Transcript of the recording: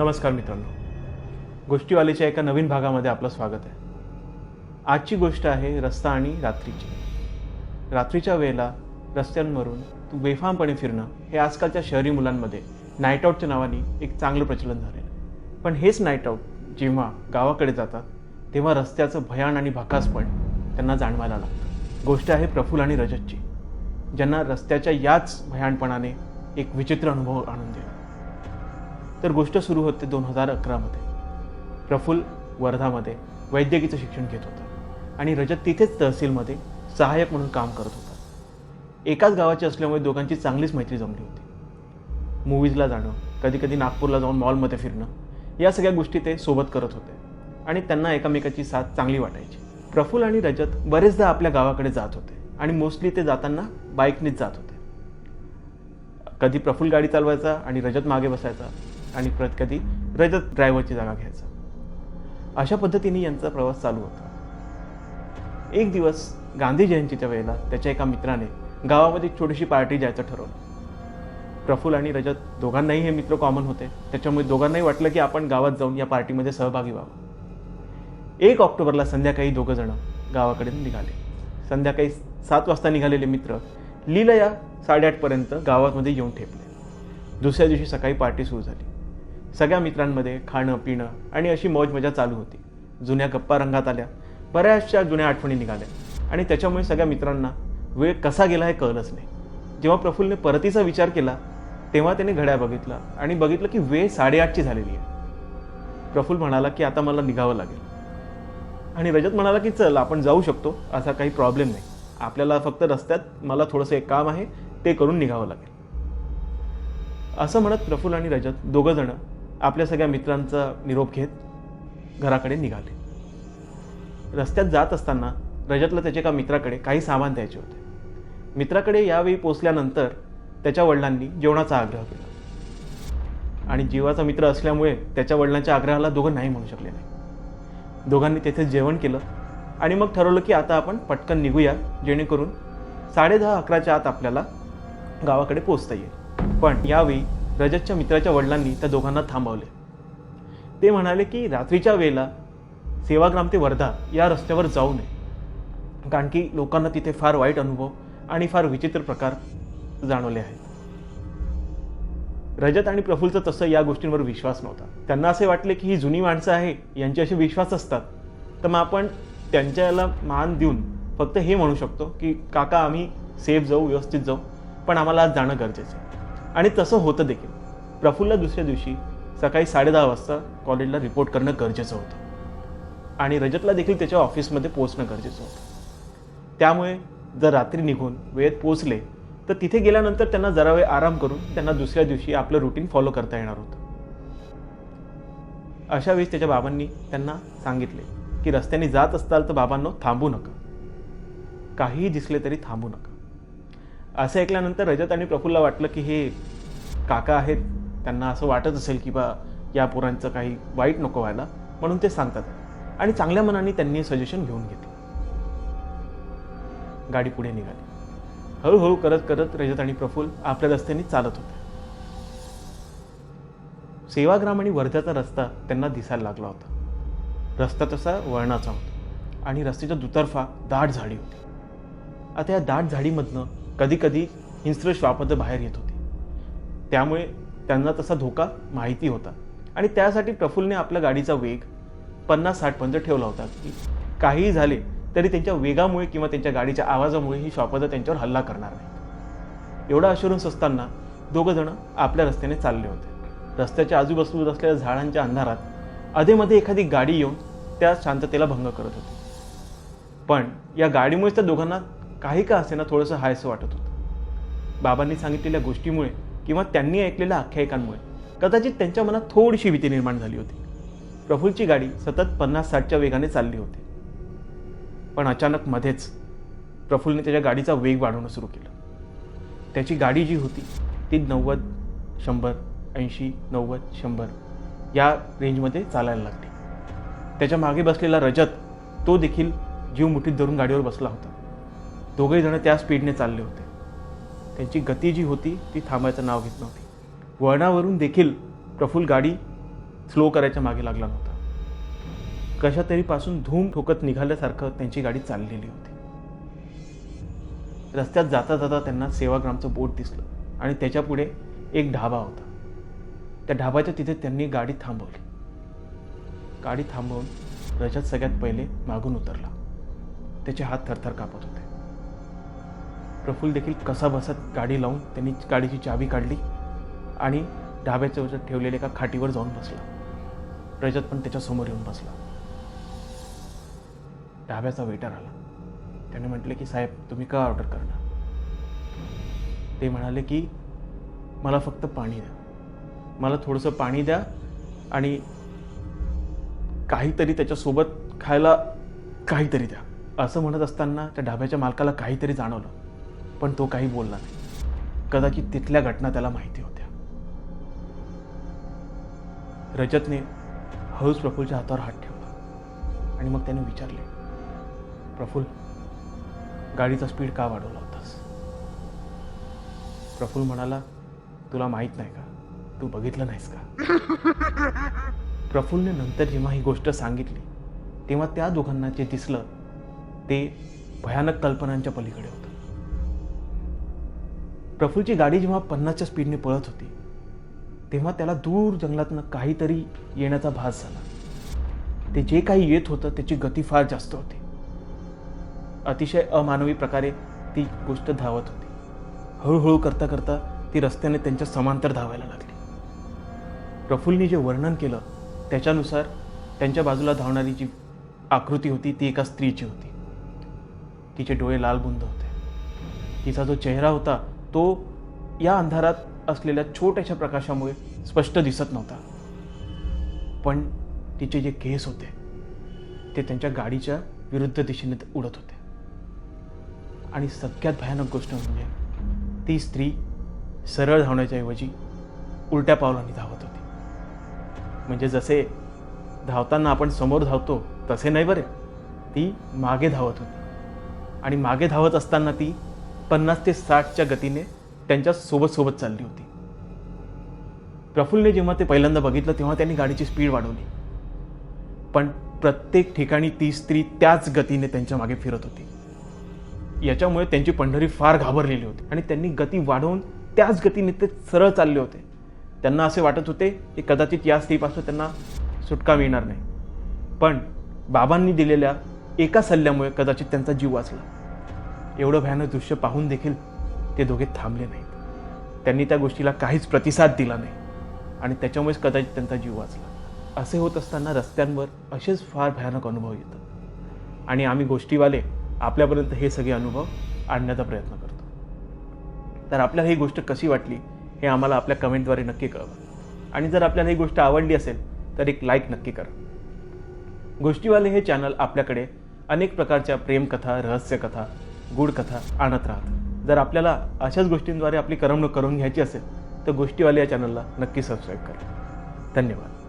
नमस्कार मित्रांनो. गोष्टीवालीच्या एका नवीन भागामध्ये आपलं स्वागत आहे. आजची गोष्ट आहे रस्ता आणि रात्रीची. रात्रीच्या वेळेला रस्त्यांवरून तू बेफामपणे फिरणं हे आजकालच्या शहरी मुलांमध्ये नाईट आऊटच्या नावाने एक चांगलं प्रचलन झालेलं आहे. पण हेच नाईट आऊट जेव्हा गावाकडे जातात तेव्हा रस्त्याचं भयान आणि भकासपण त्यांना जाणवायला लागतं. गोष्ट आहे प्रफुल्ल आणि रजतची ज्यांना रस्त्याच्या याच भयानपणाने एक विचित्र अनुभव आणून दिला तर गोष्ट सुरू होते दोन हजार अकरामध्ये. प्रफुल्ल वर्धामध्ये वैद्यकीचं शिक्षण घेत होता आणि रजत तिथेच तहसीलमध्ये सहाय्यक म्हणून काम करत होता. एकाच गावाचे असल्यामुळे दोघांची चांगलीच मैत्री जमली होती. मूवीजला जाणं कधी कधी नागपूरला जाऊन मॉलमध्ये फिरणं या सगळ्या गोष्टी ते सोबत करत होते. आणि त्यांना एकामेकाची साथ चांगली वाटायची. प्रफुल्ल आणि रजत बरेचदा आपल्या गावाकडे जात होते आणि मोस्टली ते जाताना बाईकनेच जात होते. कधी प्रफुल्ल गाडी चालवायचा आणि रजत मागे बसायचा आणि परत कधी रजत ड्रायव्हरची जागा घ्यायचा. अशा पद्धतीने यांचा प्रवास चालू होता. एक दिवस गांधी जयंतीच्या वेळेला त्याच्या एका मित्राने गावामध्ये एक छोटीशी पार्टी जायचं ठरवलं. प्रफुल्ल आणि रजत दोघांनाही हे मित्र कॉमन होते. त्याच्यामुळे दोघांनाही वाटलं की आपण गावात जाऊन या पार्टीमध्ये सहभागी व्हावं. एक ऑक्टोबरला संध्याकाळी दोघं जण गावाकडे निघाले. संध्याकाळी सात वाजता निघालेले मित्र लीलया साडेआठपर्यंत गावामध्ये येऊन ठेपले. दुसऱ्या दिवशी सकाळी पार्टी सुरू झाली. सगळ्या मित्रांमध्ये खाणं पिणं आणि अशी मौज मजा चालू होती. जुन्या गप्पा रंगात आल्या. बऱ्याचशा जुन्या आठवणी निघाल्या. आणि त्याच्यामुळे सगळ्या मित्रांना वेळ कसा गेला हे कळलंच नाही. जेव्हा प्रफुल्लने परतीचा विचार केला तेव्हा त्याने घड्याळ बघितला आणि बघितलं की वेळ साडेआठची झालेली आहे. प्रफुल म्हणाला की आता मला निघावं लागेल. आणि रजत म्हणाला की चल आपण जाऊ शकतो असा काही प्रॉब्लेम नाही. आपल्याला फक्त रस्त्यात मला थोडंसं एक काम आहे ते करून निघावं लागेल. असं म्हणत प्रफुल्ल आणि रजत दोघं जण आपल्या सगळ्या मित्रांचा निरोप घेत घराकडे निघाले. रस्त्यात जात असताना रजतला त्याच्या एका मित्राकडे काही सामान द्यायचे होते. मित्राकडे यावेळी पोचल्यानंतर त्याच्या वडिलांनी जेवणाचा आग्रह केला. आणि जीवाचा मित्र असल्यामुळे त्याच्या वडिलांच्या आग्रहाला दोघं नाही म्हणू शकले नाही. दोघांनी तेथे जेवण केलं आणि मग ठरवलं की आता आपण पटकन निघूया जेणेकरून साडेदहा अकराच्या आत आपल्याला गावाकडे पोचता येईल. पण यावेळी रजतच्या मित्राच्या वडिलांनी त्या दोघांना थांबवले. ते म्हणाले की रात्रीच्या वेळेला सेवाग्राम ते वर्धा या रस्त्यावर जाऊ नये. कारण की लोकांना तिथे फार वाईट अनुभव आणि फार विचित्र प्रकार जाणवले आहेत. रजत आणि प्रफुलचा तसं या गोष्टींवर विश्वास नव्हता. त्यांना असे वाटले की ही जुनी माणसं आहे यांचे असे विश्वास असतात. तर मग आपण त्यांच्याला मान देऊन फक्त हे म्हणू शकतो की काका आम्ही सेफ जाऊ व्यवस्थित जाऊ पण आम्हाला आज जाणं गरजेचं आहे. आणि तसं होतं देखील. प्रफुल्ल दुसऱ्या दिवशी सकाळी साडेदहा वाजता कॉलेजला रिपोर्ट करणं गरजेचं होतं. आणि रजतला देखील त्याच्या ऑफिसमध्ये पोचणं गरजेचं होतं. त्यामुळे जर रात्री निघून वेळेत पोचले तर तिथे गेल्यानंतर त्यांना जरा वेळ आराम करून त्यांना दुसऱ्या दिवशी आपलं रुटीन फॉलो करता येणार होतं. अशा वेळेस त्याच्या बाबांनी त्यांना सांगितले की रस्त्याने जात असताल तर बाबांनो थांबू नका. काहीही दिसले तरी थांबू नका. असं ऐकल्यानंतर रजत आणि प्रफुल्ला वाटलं की हे काका आहेत त्यांना असं वाटत असेल की बा या पोरांचं काही वाईट नको व्हायला म्हणून ते सांगतात. आणि चांगल्या मनाने त्यांनी सजेशन घेऊन घेतलं. गाडी पुढे निघाली. हळूहळू करत करत रजत आणि प्रफुल्ल आपल्या रस्त्याने चालत होते. सेवाग्राम आणि वर्ध्याचा रस्ता त्यांना दिसायला लागला होता. रस्ता तसा वळणाचा होता आणि रस्त्याच्या दुतर्फा दाट झाडी होती. आता या दाट झाडीमधनं कधीकधी हिंस्त्र हिंस्र श्वापद बाहेर येत होती. त्यामुळे त्यांना तसा धोका माहिती होता. आणि त्यासाठी प्रफुल्लने आपल्या गाडीचा वेग पन्नास साठपर्यंत ठेवला होता. की काहीही झाले तरी त्यांच्या वेगामुळे किंवा त्यांच्या गाडीच्या आवाजामुळे ही श्वापदं त्यांच्यावर हल्ला करणार नाही एवढा अशुरन्स असताना दोघंजणं आपल्या रस्त्याने चालले होते. रस्त्याच्या आजूबाजूला असलेल्या झाडांच्या अंधारात अधेमध्ये एखादी गाडी येऊन त्या शांततेला भंग करत होती. पण या गाडीमुळेच त्या दोघांना काही का असेना थोडंसं हायसं वाटत होतं. बाबांनी सांगितलेल्या गोष्टीमुळे किंवा त्यांनी ऐकलेल्या आख्यायिकांमुळे कदाचित त्यांच्या मनात थोडीशी भीती निर्माण झाली होती. प्रफुलची गाडी सतत पन्नास साठच्या वेगाने चालली होती. पण अचानक मध्येच प्रफुल्लने त्याच्या गाडीचा वेग वाढवणं सुरू केलं. त्याची गाडी जी होती ती नव्वद शंभर ऐंशी नव्वद शंभर या रेंजमध्ये चालायला लागली. त्याच्यामागे बसलेला रजत तो देखील जीव मुठीत धरून गाडीवर बसला होता. दोघेही जण त्या स्पीडने चालले होते. त्यांची गती जी होती ती थांबायचं नाव घेत नव्हती. वळणावरून देखील प्रफुल्ल गाडी स्लो करायच्या मागे लागला नव्हता. कशा तरीपासून धूम ठोकत निघाल्यासारखं त्यांची गाडी चाललेली होती. रस्त्यात जाता जाता त्यांना सेवाग्रामचं बोट दिसलं आणि त्याच्या पुढे एक ढाबा होता. त्या ढाबाच्या तिथे त्यांनी गाडी थांबवली. गाडी थांबवून रजत सगळ्यात पहिले मागून उतरला. त्याचे हात थरथर कापत होते. प्रफुल्ल देखील कसा बसत गाडी लावून त्यांनी गाडीची चावी काढली आणि ढाब्याच्या वरती ठेवलेल्या एका खाटीवर जाऊन बसला. रजत पण त्याच्यासमोर येऊन बसला. ढाब्याचा वेटर आला. त्याने म्हटले की साहेब तुम्ही का ऑर्डर करणार? ते म्हणाले की मला फक्त पाणी द्या. मला थोडंसं पाणी द्या आणि काहीतरी त्याच्यासोबत खायला काहीतरी द्या. असं म्हणत असताना त्या ढाब्याच्या मालकाला काहीतरी जाणवलं. पण तो काही बोलला नाही. कदाचित तिथल्या घटना त्याला माहिती होत्या. रजतने हळूच प्रफुलच्या हातावर हात ठेवला आणि मग त्याने विचारले प्रफुल्ल गाडीचा स्पीड का वाढवला होतास? प्रफुल्ल म्हणाला तुला माहीत नाही का? तू बघितलं नाहीस का? प्रफुल्लने नंतर जेव्हा ही गोष्ट सांगितली तेव्हा त्या दोघांना जे दिसलं ते भयानक कल्पनांच्या पलीकडे होतं. प्रफुलची गाडी जेव्हा पन्नासच्या स्पीडने पळत होती तेव्हा त्याला दूर जंगलातनं काहीतरी येण्याचा भास झाला. ते जे काही येत होतं त्याची गती फार जास्त होती. अतिशय अमानवी प्रकारे ती गोष्ट धावत होती. हळूहळू करता करता ती रस्त्याने त्यांच्या समांतर धावायला लागली. प्रफुल्लने जे वर्णन केलं त्याच्यानुसार त्यांच्या बाजूला धावणारी जी आकृती होती ती एका स्त्रीची होती. तिचे डोळे लालबुंद होते. तिचा जो चेहरा होता तो या अंधारात असलेल्या छोट्याशा प्रकाशामुळे स्पष्ट दिसत नव्हता. पण तिचे जे केस होते ते त्यांच्या गाडीच्या विरुद्ध दिशेने उडत होते. आणि सगळ्यात भयानक गोष्ट म्हणजे ती स्त्री सरळ धावण्याच्या ऐवजी उलट्या पावलांनी धावत होती. म्हणजे जसे धावताना आपण समोर धावतो तसे नाही बरे. ती मागे धावत होती. आणि मागे धावत असताना ती पन्नास ते साठच्या गतीने त्यांच्यासोबत सोबत चालली होती. प्रफुल्लने जेव्हा ते पहिल्यांदा बघितलं तेव्हा त्यांनी गाडीची स्पीड वाढवली. पण प्रत्येक ठिकाणी ती स्त्री त्याच गतीने त्यांच्या मागे फिरत होती. याच्यामुळे त्यांची पंढरी फार घाबरलेली होती आणि त्यांनी गती वाढवून त्याच गतीने ते सरळ चालले होते. त्यांना असे वाटत होते की कदाचित या स्त्रीपासून त्यांना सुटका मिळणार नाही. पण बाबांनी दिलेल्या एका सल्ल्यामुळे कदाचित त्यांचा जीव वाचला. एवढं भयानक दृश्य पाहून देखील ते दोघे थांबले नाहीत. त्यांनी त्या गोष्टीला काहीच प्रतिसाद दिला नाही आणि त्याच्यामुळेच कदाचित त्यांचा जीव वाचला. असे होत असताना रस्त्यांवर असेच फार भयानक अनुभव येतात. आणि आम्ही गोष्टीवाले आपल्यापर्यंत हे सगळे अनुभव आणण्याचा प्रयत्न करतो. तर आपल्याला ही गोष्ट कशी वाटली हे आम्हाला आपल्या कमेंटद्वारे नक्की कळवा. आणि जर आपल्याला ही गोष्ट आवडली असेल तर एक लाईक नक्की करा. गोष्टीवाले हे चॅनल आपल्याकडे अनेक प्रकारच्या प्रेमकथा रहस्यकथा गूढकथा आणत राहत. जर आपल्याला अशाच गोष्टींद्वारे आपली करमणूक करून घ्यायची असेल तर गोष्टीवाले या चॅनलला नक्की सबस्क्राईब करा. धन्यवाद.